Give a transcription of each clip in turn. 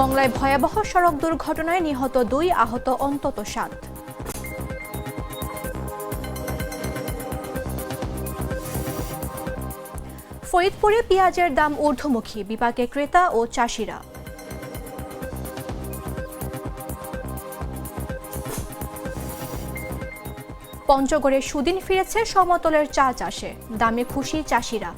মংলায় ভয়াবহ সড়ক দুর্ঘটনায় নিহত দুই আহত, অন্তত সাত। ফরিদপুরে পেঁয়াজের দাম ঊর্ধ্বমুখী, বিপাকে ক্রেতা ও চাষিরা। পঞ্চগড়ে সুদিন ফিরেছে সমতলের চা চাষে, দামে খুশি চাষিরা।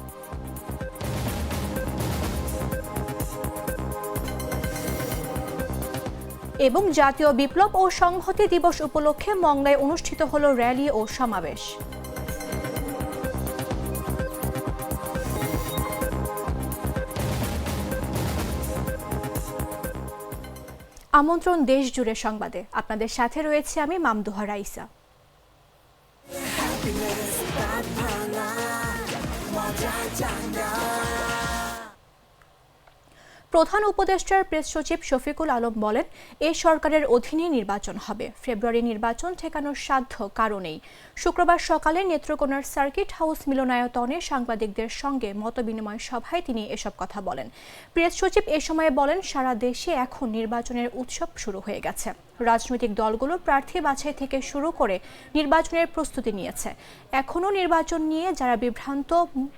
এবং জাতীয় বিপ্লব ও সংহতি দিবস উপলক্ষে মংলায় অনুষ্ঠিত হল র্যালি ও সমাবেশ। আমন্ত্রণ দেশ জুড়ে সংবাদে। আপনাদের সাথে রয়েছে আমি মামদুহা রাইসা। প্রধান উপদেষ্টার প্রেস সচিব শফিকুল আলম বলেন, এ সরকারের অধীনে নির্বাচন হবে। ফেব্রুয়ারি নির্বাচন ঠেকানোর সাধ্য কারণেই। শুক্রবার সকালে নেত্রকোনার সার্কিট হাউস মিলনায়তনে সাংবাদিকদের সঙ্গে মতবিনিময় সভায় তিনি এসব কথা বলেন। প্রেস সচিব এ সময় বলেন, সারা দেশে এখন নির্বাচনের উৎসব শুরু হয়ে গেছে। রাজনৈতিক দলগুলো প্রার্থী বাছাই থেকে শুরু করে নির্বাচনের প্রস্তুতি নিয়েছে। এখনও নির্বাচন নিয়ে যারা বিভ্রান্ত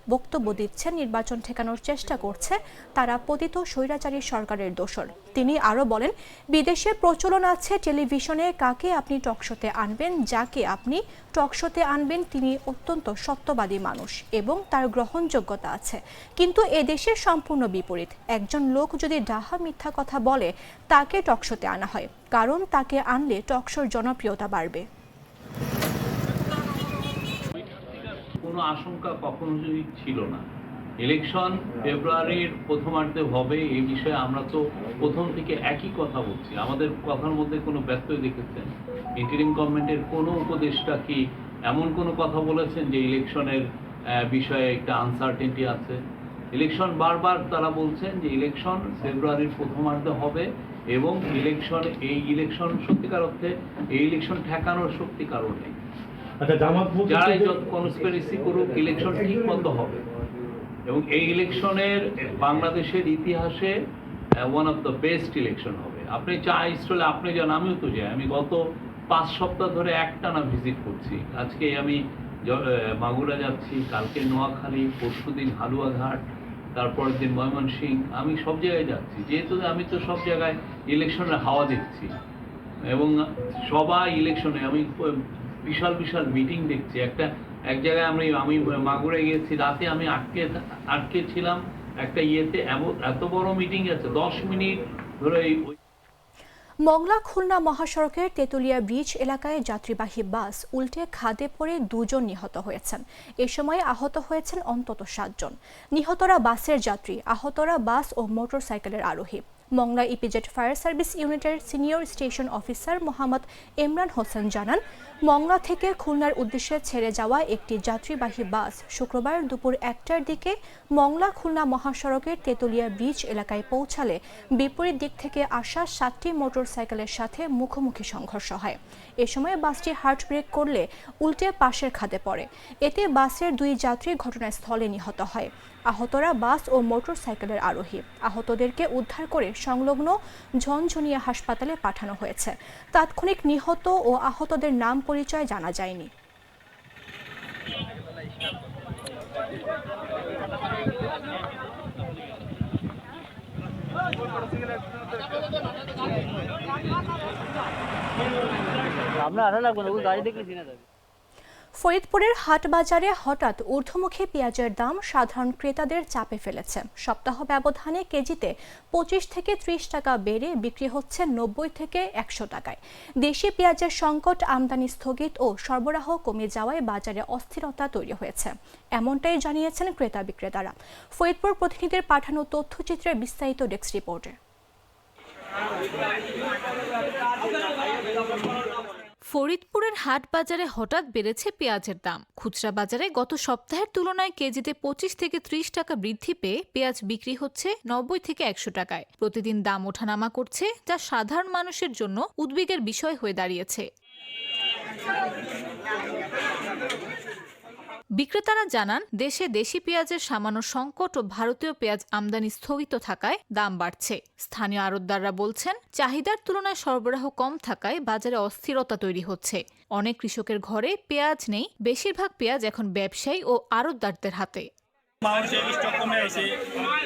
বক্তব্য দিচ্ছে নির্বাচন ঠেকানোর চেষ্টা করছে, তারা পতিত স্বৈরাচারী সরকারের দোষর। তিনি আরও বলেন, বিদেশে প্রচলন আছে টেলিভিশনে কাকে আপনি টকশোতে আনবেন, যাকে আপনি টকশোতে আনবেন, তিনি অত্যন্ত সত্যবাদী মানুষ এবং তার গ্রহণযোগ্যতা আছে। কিন্তু এদেশে সম্পূর্ণ বিপরীত। একজন লোক যদি ডাহা মিথ্যা কথা বলে, তাকে টকশোতে আনা হয়, কারণ তাকে আনলে টকশোর জনপ্রিয়তা বাড়বে। কোনো আশঙ্কা কখনোই ছিল না? ইলেকশন ফেব্রুয়ারির প্রথমার্ধে হবে এই বিষয়ে আমরা তো প্রথম থেকে একই কথা বলছি। আমাদের কথার মধ্যে কোনো ব্যত্যয় দেখেছেন? ইন্টারিম গভর্নমেন্টের কোনো উপদেষ্টা কি এমন কোনো কথা বলেছেন যে ইলেকশনের বিষয়ে একটা আনসার্টেনটি আছে? ইলেকশন বারবার তারা বলছেন যে ইলেকশন ফেব্রুয়ারির প্রথমার্ধে হবে এবং ইলেকশন এই ইলেকশন সত্যিকার অর্থে এই ইলেকশন ঠেকানোর শক্তি কারণ নেই। আচ্ছা যারাই কনস্পিরেসি করুক ইলেকশন ঠিক মতো হবে। এবং এই ইলেকশনের, বাংলাদেশের ইতিহাসে one of the best election হবে। আপনি চা স্টলে আপনি যান, আমিও তো যাই। আমি গত পাঁচ সপ্তাহ ধরে একটানা ভিজিট করছি। আজকে আমি মাগুরা যাচ্ছি, কালকে নোয়াখালী, পরশুদিন হালুয়াঘাট, তারপরের দিন ময়মনসিংহ। আমি সব জায়গায় যাচ্ছি। যেহেতু আমি তো সব জায়গায় ইলেকশনের হাওয়া দেখছি। এবং সবাই ইলেকশনে আমি বিশাল বিশাল মিটিং দেখছি। একটা এক জায়গায় আমি আমি মাগুরে গিয়েছি, রাতে আমি আটকে আটকে ছিলাম একটা ইয়েতে এত বড় মিটিং আছে, দশ মিনিট ধরে মংলা খুলনা মহাসড়কের তেতুলিয়া ব্রিজ এলাকায় যাত্রীবাহী বাস উল্টে খাদে পড়ে দুজন নিহত হয়েছেন। এ সময় আহত হয়েছেন অন্তত সাতজন। নিহতরা বাসের যাত্রী, আহতরা বাস ও মোটরসাইকেলের আরোহী। মংলা ইপিজেড ফায়ার সার্ভিস ইউনিটের senior station officer Mohammad Imran Hossain জানান, মংলা থেকে খুলনার উদ্দেশ্যে ছেড়ে যাওয়া একটি যাত্রীবাহী বাস শুক্রবার দুপুর একটার দিকে মংলা খুলনা মহাসড়কের তেতুলিয়া ব্রিজ এলাকায় পৌঁছালে বিপরীত দিক থেকে আসা সাতটি মোটরসাইকেলের সাথে মুখোমুখি সংঘর্ষ হয়। এ সময় বাসটি হার্ট ব্রেক করলে উল্টে পাশের খাদে পড়ে। এতে বাসের দুই যাত্রী ঘটনাস্থলে নিহত হয়। আহতরা বাস ও মোটরসাইকেলের আরোহী। আহতদেরকে উদ্ধার করে সংলগ্ন ঝনঝনিয়া হাসপাতালে পাঠানো হয়েছে। তাৎক্ষণিক নিহত ও আহতদের নাম পরিচয় জানা যায়নি। আমরা আঠা লাগবো না গাড়ি চিনে যাবে। ফরিদপুরের হাট বাজারে হঠাৎ ঊর্ধ্বমুখী পেঁয়াজের দাম সাধারণ ক্রেতাদের চাপে ফেলেছে। সপ্তাহ ব্যবধানে কেজিতে পঁচিশ থেকে ত্রিশ টাকা বেড়ে বিক্রি হচ্ছে নব্বই থেকে একশো টাকায়। দেশি পেঁয়াজের সংকট আমদানি স্থগিত ও সরবরাহ কমে যাওয়ায় বাজারে অস্থিরতা তৈরি হয়েছে। এমনটাই জানিয়েছেন ক্রেতা বিক্রেতারা। ফরিদপুর প্রতিনিধিদের পাঠানো তথ্যচিত্রের বিস্তারিত ডেস্ক রিপোর্টে। ফরিদপুরের হাট বাজারে হঠাৎ বেড়েছে পেঁয়াজের দাম। খুচরা বাজারে গত সপ্তাহের তুলনায় কেজিতে পঁচিশ থেকে ত্রিশ টাকা বৃদ্ধি পেয়ে পেঁয়াজ বিক্রি হচ্ছে নব্বই থেকে একশো টাকায়। প্রতিদিন দাম ওঠানামা করছে, যা সাধারণ মানুষের জন্য উদ্বেগের বিষয় হয়ে দাঁড়িয়েছে। বিক্রেতারা জানান, দেশে দেশি পেঁয়াজের সামান্য সংকট ও ভারতীয় পেঁয়াজ আমদানি স্থগিত থাকায় দাম বাড়ছে। স্থানীয় আড়তদাররা বলছেন, চাহিদার তুলনায় সরবরাহ কম থাকায় বাজারে অস্থিরতা তৈরি হচ্ছে। অনেক কৃষকের ঘরে পেঁয়াজ নেই, বেশিরভাগ পেঁয়াজ এখন ব্যবসায়ী ও আড়তদারদের হাতে। মানুষের স্টক কমে আইছে,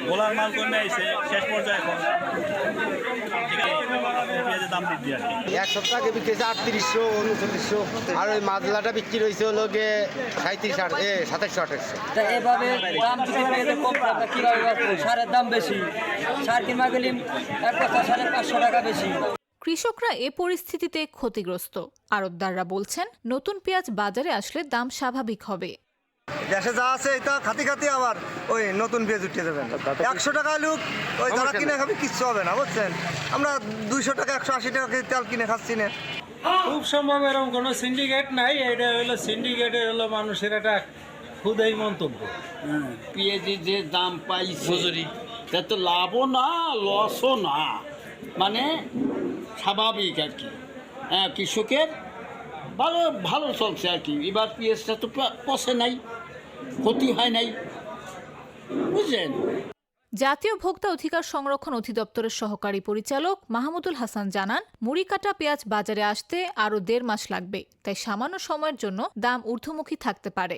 গোলার মাল কমে আইছে, শেষ পর্যায়ে এখন। দাম বৃদ্ধি আর কি? এক সপ্তাহ আগে বিক্রি হয়েছে আটত্রিশশো উনচল্লিশশো। আর ওই মাদলাটা বিক্রি হয়েছে হলো গিয়ে সাঁত্রিশ আট এ সাতাশশো আঠাশশো এভাবে দাম কীভাবে সারের দাম বেশি। সার কিনবা গেলে এক কথা সাড়ে পাঁচশো টাকা বেশি। কৃষকরা এ পরিস্থিতিতে ক্ষতিগ্রস্ত। আড়তদাররা বলছেন নতুন পেঁয়াজ বাজারে আসলে দাম স্বাভাবিক হবে। দেশে যা আছে এটা খাতি খাতি আবার ওই নতুন পেঁয়াজ উঠে যাবেন একশো টাকা লুক ওই যারা কিনে খাবে কিচ্ছু হবে না বুঝছেন? আমরা দুইশো টাকা একশো আশি টাকা কেজি তেল কিনে খাচ্ছি না। খুব সম্ভব এরকম কোনো সিন্ডিকেট নাই এটা হলো সিন্ডিকেটের হলো মানুষের একটা খুদাই মন্তব্য। পেঁয়াজের যে দাম পাই পাইছে তা তো লাভও না লসও না। মানে স্বাভাবিক আর কি। হ্যাঁ কৃষকের ভালো ভালো চলছে আর কি। এবার পেঁয়াজটা তো পচে নাই, ক্ষতি হয় নাই। বুঝলেন? জাতীয় ভোক্তা অধিকার সংরক্ষণ অধিদপ্তরের সহকারী পরিচালক মাহমুদুল হাসান জানান মুড়ি কাটা পেঁয়াজ বাজারে আসতে আরও দেড় মাস লাগবে, তাই সামান্য সময়ের জন্য দাম ঊর্ধ্বমুখী থাকতে পারে।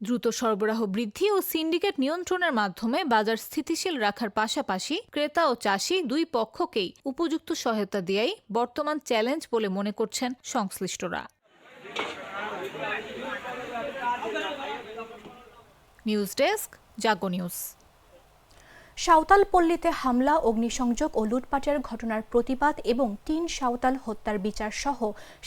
দ্রুত সরবরাহ বৃদ্ধি ও সিন্ডিকেট নিয়ন্ত্রণের মাধ্যমে বাজার স্থিতিশীল রাখার পাশাপাশি ক্রেতা ও চাষি দুই পক্ষকেই উপযুক্ত সহায়তা দেয়াই বর্তমান চ্যালেঞ্জ বলে মনে করছেন সংশ্লিষ্টরা। News desk, Jago news. Santhal পল্লীতে হামলা, অগ্নিসংযোগ ও লুটপাটের ঘটনার প্রতিবাদ এবং তিন সাঁওতাল হত্যার বিচার সহ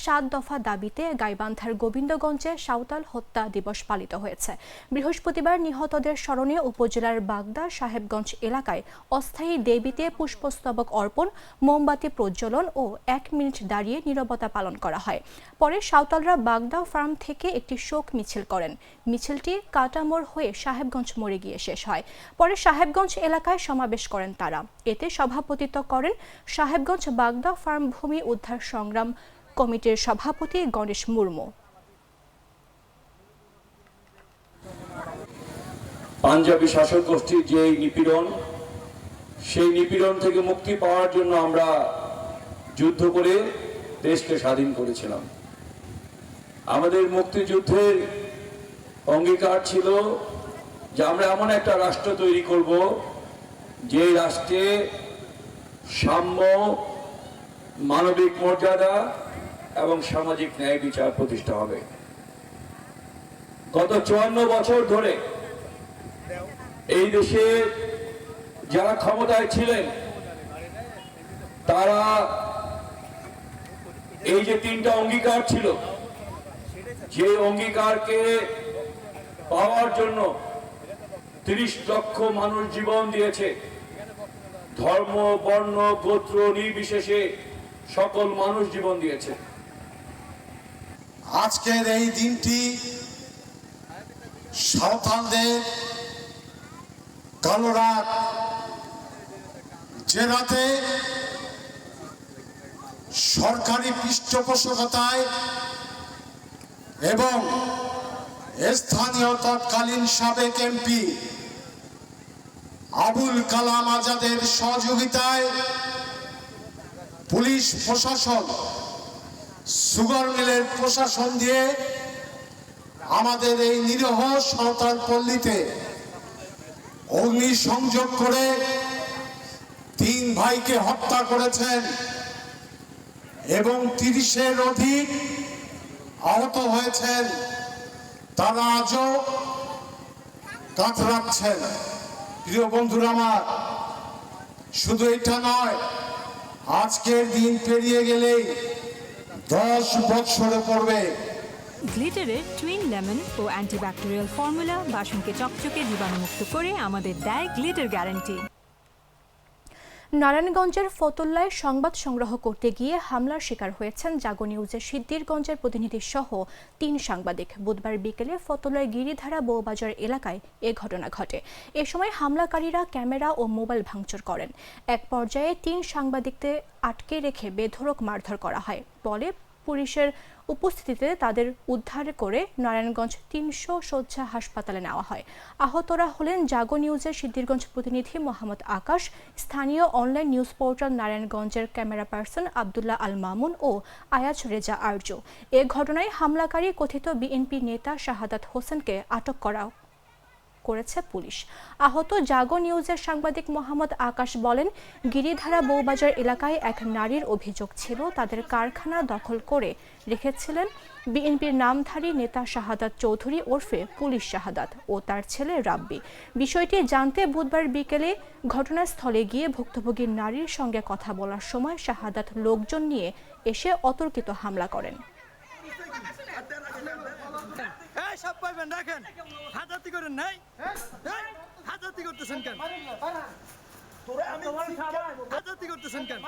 সাত দফা দাবিতে গাইবান্ধার গোবিন্দগঞ্জে সাঁওতাল হত্যা দিবস পালিত হয়েছে। বৃহস্পতিবার নিহতদের স্মরণে উপজেলার বাগদা সাহেবগঞ্জ এলাকায় অস্থায়ী দেবীতে পুষ্পস্তবক অর্পণ, মোমবাতি প্রজ্বলন ও এক মিনিট দাঁড়িয়ে নীরবতা পালন করা হয়। পরে সাঁওতালরা বাগদা ফার্ম থেকে একটি শোক মিছিল করেন। মিছিলটি কাটামোড় হয়ে সাহেবগঞ্জ মোড়ে গিয়ে শেষ হয়। পরে সাহেবগঞ্জ এলাকায় সমাবেশ করেন তারা। এতে সভাপতিত্ব করেন সাহেবগঞ্জ বাগদা ফার্ম ভূমি উদ্ধার সংগ্রাম কমিটির সভাপতি গণেশ মুর্মু। পাঞ্জাবি শাসক গোষ্ঠীর যে নিপীড়ন, সেই নিপীড়ন থেকে মুক্তি পাওয়ার জন্য আমরা যুদ্ধ করে দেশকে স্বাধীন করেছিলাম। আমাদের মুক্তিযুদ্ধের অঙ্গীকার ছিল যে আমরা এমন একটা রাষ্ট্র তৈরি করব যে রাষ্ট্রে সাম্য, মানবিক মর্যাদা এবং সামাজিক ন্যায় বিচার প্রতিষ্ঠা হবে। গত চুয়ান্ন বছর ধরে এই দেশে যারা ক্ষমতায় ছিলেন, তারা এই যে তিনটা অঙ্গীকার ছিল, যে অঙ্গীকারকে পাওয়ার জন্য তিরিশ লক্ষ মানুষ জীবন দিয়েছে। ধর্ম, বর্ণ, গোত্র নির্বিশেষে সকল মানুষ জীবন দিয়েছে। আজকের এই দিনটি সাঁওতালদের কালো রাত যে রাতে সরকারি পৃষ্ঠপোষকতায় এবং স্থানীয় তৎকালীন সাবেক এমপি আবুল কালাম আজাদের সহযোগিতায় পুলিশ প্রশাসন, সুগার মিলের প্রশাসন দিয়ে আমাদের এই নিরহ সাঁওতাল পল্লীতে অগ্নি সংযোগ করে তিন ভাইকে হত্যা করেছেন এবং তিরিশের অধিক আহত হয়েছেন, তারা আজও কাতরাচ্ছেন। প্রিয় বন্ধুরা আমার, শুধু এটা নয়, আজকের দিন পেরিয়ে গেলেই দশ বৎসরে পড়বে। গ্লিটারের টুইন লেমন ও অ্যান্টিব্যাকটেরিয়াল ফর্মুলা বাসনকে চকচকে জীবাণুমুক্ত করে আমাদের দেয় গ্লিটার গ্যারান্টি নারায়ণগঞ্জের ফতুল্লায় সংবাদ সংগ্রহ করতে গিয়ে হামলার শিকার হয়েছেন জাগো নিউজের সিদ্দিরগঞ্জের প্রতিনিধি সহ তিন সাংবাদিক। বুধবার বিকেলে ফতুল্লায় গিরিধারা বৌবাজার এলাকায় এ ঘটনা ঘটে। এ সময় হামলাকারীরা ক্যামেরা ও মোবাইল ভাঙচুর করেন। এক পর্যায়ে তিন সাংবাদিকদের আটকে রেখে বেধরক মারধর করা হয়। পরে পুলিশের উপস্থিতিতে তাদের উদ্ধার করে নারায়ণগঞ্জ তিনশো শয্যা হাসপাতালে নেওয়া হয়। আহতরা হলেন জাগো নিউজের সিদ্ধিরগঞ্জ প্রতিনিধি মোহাম্মদ আকাশ, স্থানীয় অনলাইন নিউজ পোর্টাল নারায়ণগঞ্জের ক্যামেরা পার্সন আবদুল্লাহ আল মামুন ও আয়াজ রেজা আর্য এ ঘটনায় হামলাকারী কথিত বিএনপি নেতা শাহাদাত হোসেনকে আটক করা করেছে পুলিশ। আহত জাগো নিউজের সাংবাদিক মোহাম্মদ আকাশ বলেন, গিরিধারা বৌবাজার এলাকায় এক নারীর অভিযোগ ছিল, তাদের কারখানা দখল করে রেখেছিলেন বিএনপির নামধারী নেতা শাহাদাত চৌধুরী ওরফে পুলিশ শাহাদাত ও তার ছেলে রাব্বি। বিষয়টি জানতে বুধবার বিকেলে ঘটনাস্থলে গিয়ে ভুক্তভোগী নারীর সঙ্গে কথা বলার সময় শাহাদাত লোকজন নিয়ে এসে অতর্কিত হামলা করেন এই সব পাইবেন রাখেন হাজাতি করেন নাই? হাজাতি করতেছেন কেন? হাজাতি করতেছেন কেন?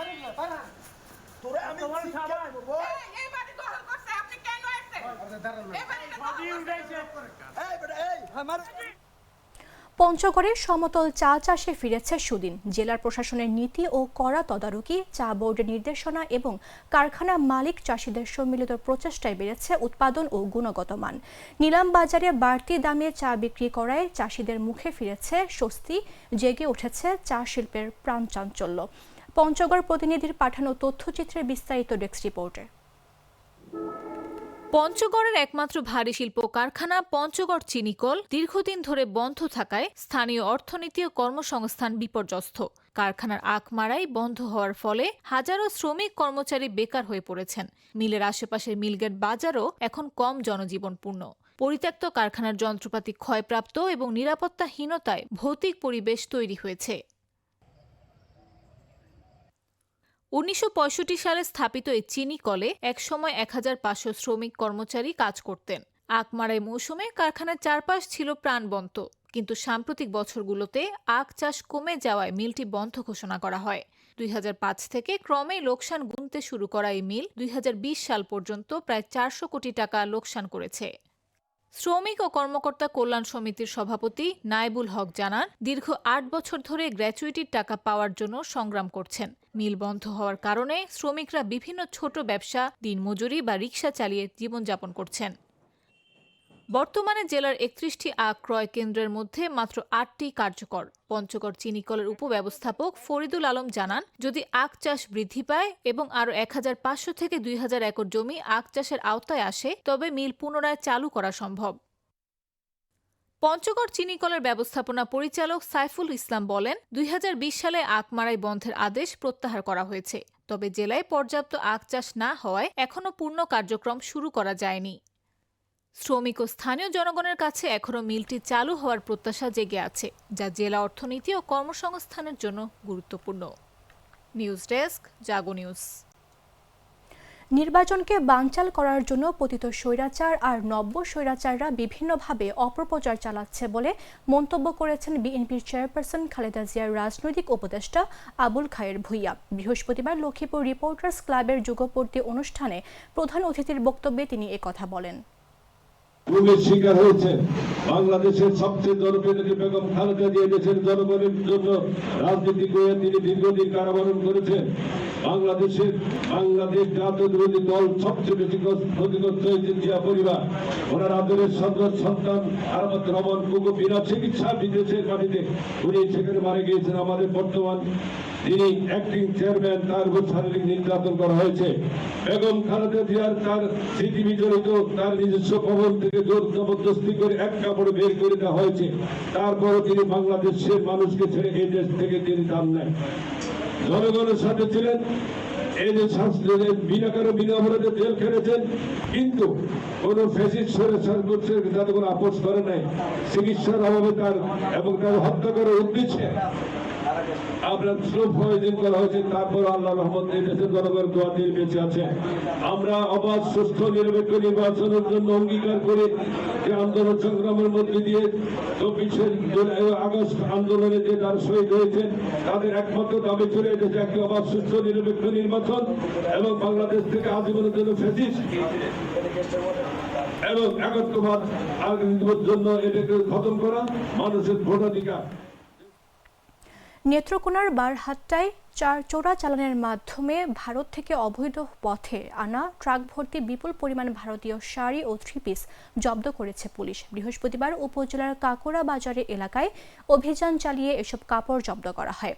পঞ্চগড়ের সমতল চা চাষে ফিরেছে সুদিন। জেলার প্রশাসনের নীতি ও কড়া তদারকি, চা বোর্ডের নির্দেশনা এবং কারখানা মালিক চাষিদের সম্মিলিত প্রচেষ্টায় বেড়েছে উৎপাদন ও গুণগত মান। নিলাম বাজারে বাড়তি দামে চা বিক্রি করায় চাষিদের মুখে ফিরেছে স্বস্তি, জেগে উঠেছে চা শিল্পের প্রাণচাঞ্চল্য পঞ্চগড় প্রতিনিধির পাঠানো তথ্যচিত্রের বিস্তারিত ডেস্ক রিপোর্টে। পঞ্চগড়ের একমাত্র ভারী শিল্প কারখানা পঞ্চগড় চিনিকল দীর্ঘদিন ধরে বন্ধ থাকায় স্থানীয় অর্থনীতি ও কর্মসংস্থান বিপর্যস্ত। কারখানার আখ মারাই বন্ধ হওয়ার ফলে হাজারো শ্রমিক কর্মচারী বেকার হয়ে পড়েছেন। মিলের আশেপাশের মিলগেট বাজারও এখন কম জনজীবনপূর্ণ। পরিত্যক্ত কারখানার যন্ত্রপাতি ক্ষয়প্রাপ্ত এবং নিরাপত্তাহীনতায় ভৌতিক পরিবেশ তৈরি হয়েছে। উনিশশো পঁয়ষট্টি সালে স্থাপিত এই চিনি কলে একসময় এক হাজার পাঁচশো শ্রমিক কর্মচারী কাজ করতেন। আখমারাই মৌসুমে কারখানার চারপাশ ছিল প্রাণবন্ত, কিন্তু সাম্প্রতিক বছরগুলোতে আখ চাষ কমে যাওয়ায় মিলটি বন্ধ ঘোষণা করা হয়। দুই হাজার পাঁচ থেকে ক্রমে লোকসান গুনতে শুরু করা এই মিল দুই হাজার বিশ সাল পর্যন্ত প্রায় চারশো কোটি টাকা লোকসান করেছে। শ্রমিক ও কর্মকর্তা কল্যাণ সমিতির সভাপতি নাইবুল হক জানান, দীর্ঘ আট বছর ধরে গ্র্যাচুইটির টাকা পাওয়ার জন্য সংগ্রাম করছেন। মিল বন্ধ হওয়ার কারণে শ্রমিকরা বিভিন্ন ছোট ব্যবসা, দিনমজুরি বা রিক্সা চালিয়ে জীবনযাপন করছেন। বর্তমানে জেলার একত্রিশটি আখ ক্রয় কেন্দ্রের মধ্যে মাত্র আটটি কার্যকর। পঞ্চগড় চিনিকলের উপব্যবস্থাপক ফরিদুল আলম জানান, যদি আখ চাষ বৃদ্ধি পায় এবং আরও এক পাঁচশো থেকে দুই হাজার একর জমি আখ চাষের আওতায় আসে, তবে মিল পুনরায় চালু করা সম্ভব। পঞ্চগড় চিনিকলের ব্যবস্থাপনা পরিচালক সাইফুল ইসলাম বলেন, দুই হাজার বিশ সালে আখ মারাই বন্ধের আদেশ প্রত্যাহার করা হয়েছে, তবে জেলায় পর্যাপ্ত আখ চাষ না হওয়ায় এখনও পূর্ণ কার্যক্রম শুরু করা যায়নি। শ্রমিক ও স্থানীয় জনগণের কাছে এখনও মিলটি চালু হওয়ার প্রত্যাশা জেগে আছে, যা জেলা অর্থনীতি ও কর্মসংস্থানের জন্য গুরুত্বপূর্ণ। News desk, Jago news. নির্বাচনকে বানচাল করার জন্য পতিত স্বৈরাচার আর নব্য স্বৈরাচাররা বিভিন্নভাবে অপপ্রচার চালাচ্ছে বলে মন্তব্য করেছেন বিএনপির চেয়ারপারসন খালেদা জিয়ার রাজনৈতিক উপদেষ্টা আবুল খায়ের ভুইয়া। বৃহস্পতিবার লক্ষ্মীপুর রিপোর্টার্স ক্লাবের যুগপূর্তি অনুষ্ঠানে প্রধান অতিথির বক্তব্যে তিনি একথা বলেন। রোগের শিকার হয়েছে। বাংলাদেশের সবচেয়ে জনপ্রিয় বেগম খালেদা জিয়া দেশের জনগণের জন্য রাজনীতি করে তিনি দীর্ঘদিন কারাবরণ করেছেন। বাংলাদেশের বাংলাদেশ জাতীয়তাবাদী দল সবচেয়ে বেশি ক্ষতিগ্রস্ত হয়েছে জিয়া পরিবার। ওনার আদরের সন্তান সন্তান আরমত রমন কুকু বিনা চিকিৎসা বিদেশের মাটিতে। উনি সেখানে মারা গিয়েছেন। আমাদের বর্তমান তিনি অ্যাক্টিং চেয়ারম্যান তার উপর শারীরিক নির্যাতন করা হয়েছে। খালেদা জিয়ার তার স্মৃতি বিজড়িত তার নিজস্ব থেকে জোর জবরদস্তি করে এক কাপড়ে বের করে দেওয়া হয়েছে। তারপরও তিনি বাংলাদেশের মানুষকে ছেড়ে এই দেশ থেকে তিনি দাম নেন। জনগণের সাথে ছিলেন, এই যে বিনা কারও বিনা অপরাধে জেল খেলেছেন, কিন্তু কোন ফেসিস কোনো আপোষ করে নাই। চিকিৎসার অভাবে তার এবং তার হত্যা করার উদ্দেশ্যে আপনার স্লো প্রয়োজন করা হয়েছে, তারপর আল্লাহ রহমত দেশের জনগণ দোয়া দিয়ে বেঁচে আছে। আমরা অবাধ সুস্থ, নিরপেক্ষ নির্বাচনের জন্য অঙ্গীকার করে যে আন্দোলন সংগ্রামের মধ্যে দিয়ে চব্বিশে আগস্ট আন্দোলনে যে তার শহীদ হয়েছেন, তাদের একমাত্র দাবি ছিল এদেশে একটি অবাধ সুস্থ, নিরপেক্ষ নির্বাচন এবং বাংলাদেশ থেকে আজীবনের জন্য ফেসিস এবং একত্রবাদ জন্য এটাকে খতম করা মানুষের ভোটাধিকার। নেত্রকোনার বারহাট্টায় চার চোরা চালানের মাধ্যমে ভারত থেকে অবৈধ পথে আনা ট্রাক ভর্তি বিপুল পরিমাণ ভারতীয় শাড়ি ও থ্রি পিস জব্দ করেছে পুলিশ। বৃহস্পতিবার উপজেলার কাকুরা বাজারে এলাকায় অভিযান চালিয়ে এসব কাপড় জব্দ করা হয়।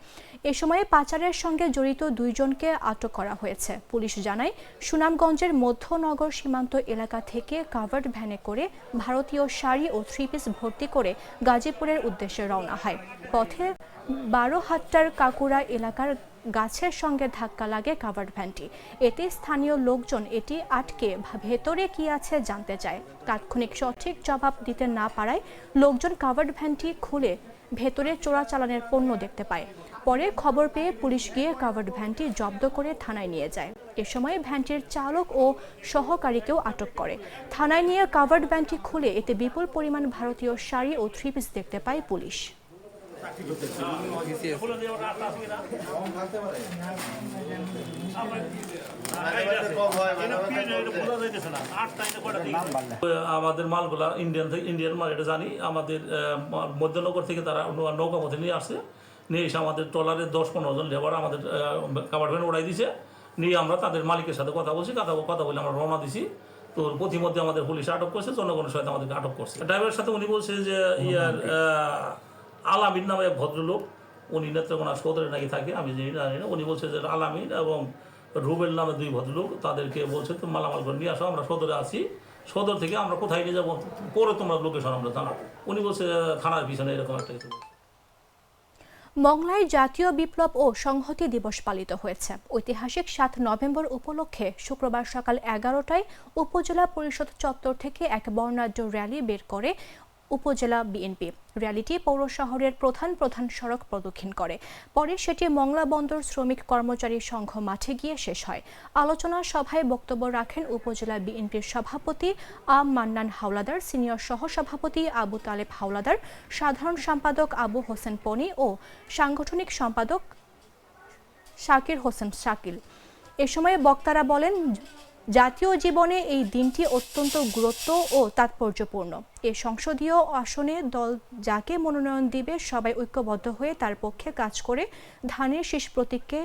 এ সময় পাচারের সঙ্গে জড়িত দুইজনকে আটক করা হয়েছে। পুলিশ জানায়, সুনামগঞ্জের মধ্যনগর সীমান্ত এলাকা থেকে কাভার্ড ভ্যানে করে ভারতীয় শাড়ি ও থ্রি পিস ভর্তি করে গাজীপুরের উদ্দেশ্যে রওনা হয়। পথে বারো হাট্টার কাকুরা এলাকার গাছের সঙ্গে ধাক্কা লাগে কাভার্ড ভ্যানটি। এতে স্থানীয় লোকজন এটি আটকে ভেতরে কি আছে জানতে চায়। তাৎক্ষণিক সঠিক জবাব দিতে না পারায় লোকজন কাভার্ড ভ্যানটি খুলে ভেতরে চোরাচালানের পণ্য দেখতে পায়। পরে খবর পেয়ে পুলিশ গিয়ে কাভার্ড ভ্যানটি জব্দ করে থানায় নিয়ে যায়। এ সময় ভ্যানটির চালক ও সহকারীকেও আটক করে। থানায় নিয়ে কাভার্ড ভ্যানটি খুলে এতে বিপুল পরিমাণ ভারতীয় শাড়ি ও থ্রি পিস দেখতে পায় পুলিশ। আমাদের মালগুলা ইন্ডিয়ান থেকে ইন্ডিয়ান মাল, এটা জানি। আমাদের মধ্যনগর থেকে তারা নৌকা পথে নিয়ে আসছে। নিয়ে এসে আমাদের ট্রলারের দশ পনেরো জন লেবার আমাদের কাবার ভ্যান উড়াই দিছে। নিয়ে আমরা তাদের মালিকের সাথে কথা বলছি, কথা কথা বলে আমরা রওনা দিছি। তো প্রতিমধ্যে আমাদের পুলিশ আটক করছে, জনগণের সাথে আমাদেরকে আটক করছে। ড্রাইভারের সাথে উনি বলছে যে ইয়ার আলামিন নামে ভদ্রলোক, উনি নেত্রকোনা সদরে নাকি থাকে, আমি জানি না জানি না। উনি বলছে যে আলামিন এবং রুবেল নামে দুই ভদ্রলোক, তাদেরকে বলছে তো মালামাল করে নিয়ে আসো, আমরা সদরে আছি। সদর থেকে আমরা কোথায় নিয়ে যাব? পরে তোমরা লোকেশন আমরা জানাব। উনি বলছে, থানার পিছনে এরকম একটা কিছু মংলায় জাতীয় বিপ্লব ও সংহতি দিবস পালিত হয়েছে। ঐতিহাসিক সাত নভেম্বর উপলক্ষে শুক্রবার সকাল এগারোটায় উপজেলা পরিষদ চত্বর থেকে এক বর্ণাঢ্য র্যালি বের করে উপজেলা বিএনপি র্যালিটি পৌর শহরের প্রধান প্রধান সড়ক প্রদক্ষিণ করে। পরে সেটি মংলা বন্দর শ্রমিক কর্মচারী সংঘ মাঠে গিয়ে শেষ হয়। আলোচনা সভায় বক্তব্য রাখেন উপজেলা বিএনপির সভাপতি আম মান্নান হাওলাদার, সিনিয়র সহসভাপতি আবু তালেব হাওলাদার, সাধারণ সম্পাদক আবু হোসেন পনি ও সাংগঠনিক সম্পাদক শাকির হোসেন শাকিল। এ সময় বক্তারা বলেন জাতীয় জীবনে এই দিনটি অত্যন্ত গুরুত্ব ও তাৎপর্যপূর্ণ। এ সংসদীয় আসনে দল যাকে মনোনয়ন দিবে, সবাই ঐক্যবদ্ধ হয়ে তার পক্ষে কাজ করে ধানের শেষ প্রতীককে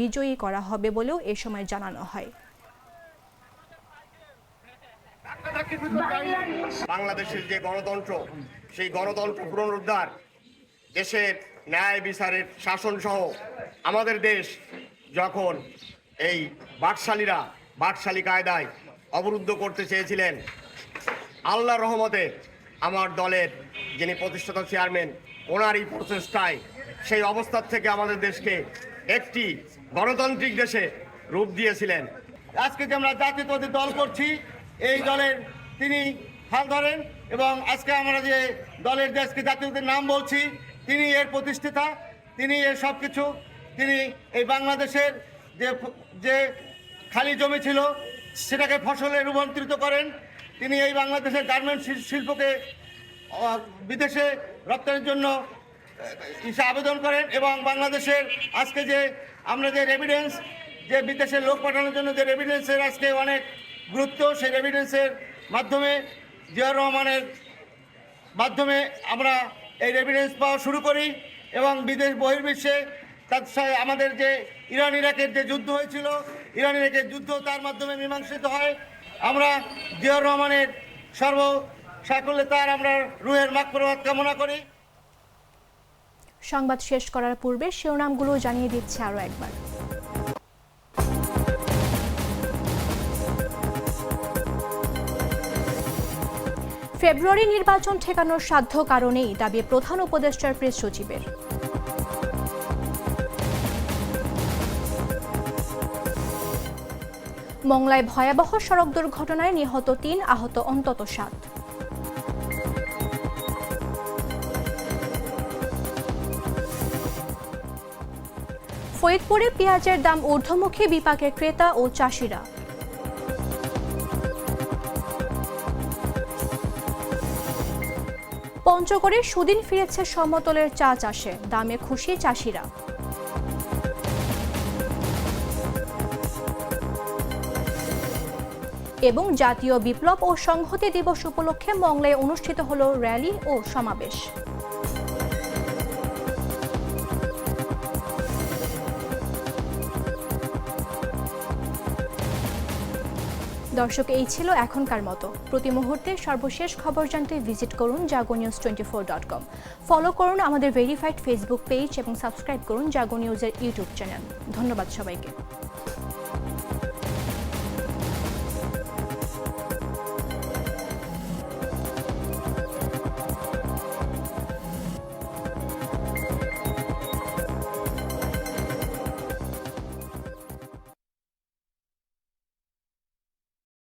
বিজয়ী করা হবে বলেও এ সময় জানানো হয়। বাংলাদেশের যে গণতন্ত্র, সেই গণতন্ত্র পুনরুদ্ধার, দেশের ন্যায় বিচারের শাসন সহ আমাদের দেশ যখন এই বাকশালীরা বাকশালী কায়দায় অবরুদ্ধ করতে চেয়েছিলেন। আল্লাহ রহমতে আমার দলের যিনি প্রতিষ্ঠাতা চেয়ারম্যান ওনারই প্রচেষ্টায় সেই অবস্থার থেকে আমাদের দেশকে একটি গণতান্ত্রিক দেশে রূপ দিয়েছিলেন। আজকে যে আমরা জাতীয়তাবাদী দল করছি, এই দলের তিনি হাল ধরেন এবং আজকে আমরা যে দলের দেশকে জাতীয়তার নাম বলছি, তিনি এর প্রতিষ্ঠাতা, তিনি এর সব কিছু তিনি এই বাংলাদেশের যে যে খালি জমি ছিল, সেটাকে ফসলে রূপান্তরিত করেন। তিনি এই বাংলাদেশের গার্মেন্টস শিল্পকে বিদেশে রপ্তানির জন্য আবেদন করেন এবং বাংলাদেশের আজকে যে আমরা যে রেভিডেন্স যে বিদেশের লোক পাঠানোর জন্য যে রেভিডেন্সের আজকে অনেক গুরুত্ব, সেই রেভিডেন্সের মাধ্যমে জিয়াউর রহমানের মাধ্যমে আমরা এই রেভিডেন্স পাওয়া শুরু করি এবং বিদেশ বহির্বিশ্বে তার আমাদের যে ইরান ইরাকের যে যুদ্ধ হয়েছিল ইরান ইরাকের যুদ্ধ তার মাধ্যমে মীমাংসিত হয়। আমরা জিয়াউর রহমানের সর্ব সাকল্যে তার আমরা রুহের মাকফরত কামনা করি। সংবাদ শেষ করার পূর্বে শিরোনামগুলো জানিয়ে দিচ্ছে আরও একবার। ফেব্রুয়ারি নির্বাচন ঠেকানোর সাধ্য কারণেই দাবি প্রধান উপদেষ্টার প্রেস সচিবের। মংলায় ভয়াবহ সড়ক দুর্ঘটনায় নিহত তিন আহত, অন্তত সাত। ফরিদপুরে পেঁয়াজের দাম ঊর্ধ্বমুখী বিপাকে ক্রেতা ও চাষিরা। পঞ্চগড়ে সুদিন ফিরেছে সমতলের চা চাষে, দামে খুশি চাষিরা। এবং জাতীয় বিপ্লব ও সংহতি দিবস উপলক্ষে মংলায় অনুষ্ঠিত হল র্যালি ও সমাবেশ। দর্শক, এই ছিল এখনকার মতো। প্রতি মুহূর্তে সর্বশেষ খবর জানতে ভিজিট করুন Jago news twenty four dot com follow করুন আমাদের ভেরিফাইড ফেসবুক পেজ এবং সাবস্ক্রাইব করুন জাগো নিউজের ইউটিউব চ্যানেল ধন্যবাদ সবাইকে।